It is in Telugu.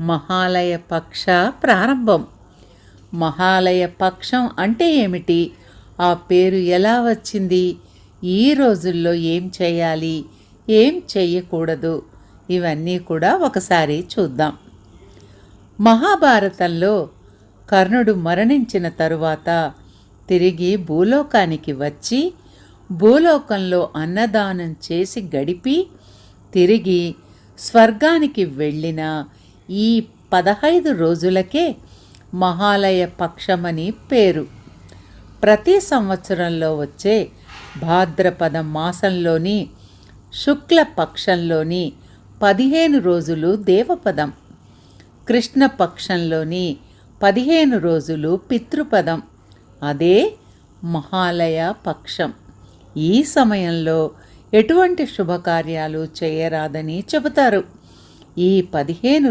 మహాలయ పక్ష ప్రారంభం. మహాలయ పక్షం అంటే ఏమిటి? ఆ పేరు ఎలా వచ్చింది? ఈ రోజుల్లో ఏం చేయాలి? ఏం చేయకూడదు? ఇవన్నీ కూడా ఒకసారి చూద్దాం. మహాభారతంలో కర్ణుడు మరణించిన తరువాత తిరిగి భూలోకానికి వచ్చి భూలోకంలో అన్నదానం చేసి గడిపి తిరిగి స్వర్గానికి వెళ్ళిన ఈ పదహైదు రోజులకే మహాలయ పక్షమని పేరు. ప్రతి సంవత్సరంలో వచ్చే భాద్రపద మాసంలోని శుక్ల పక్షంలోని పదిహేను రోజులు దేవపదం. కృష్ణపక్షంలోని పదిహేను రోజులు పితృపదం. అదే మహాలయ పక్షం. ఈ సమయంలో ఎటువంటి శుభకార్యాలు చేయరాదని చెబుతారు. ఈ పదిహేను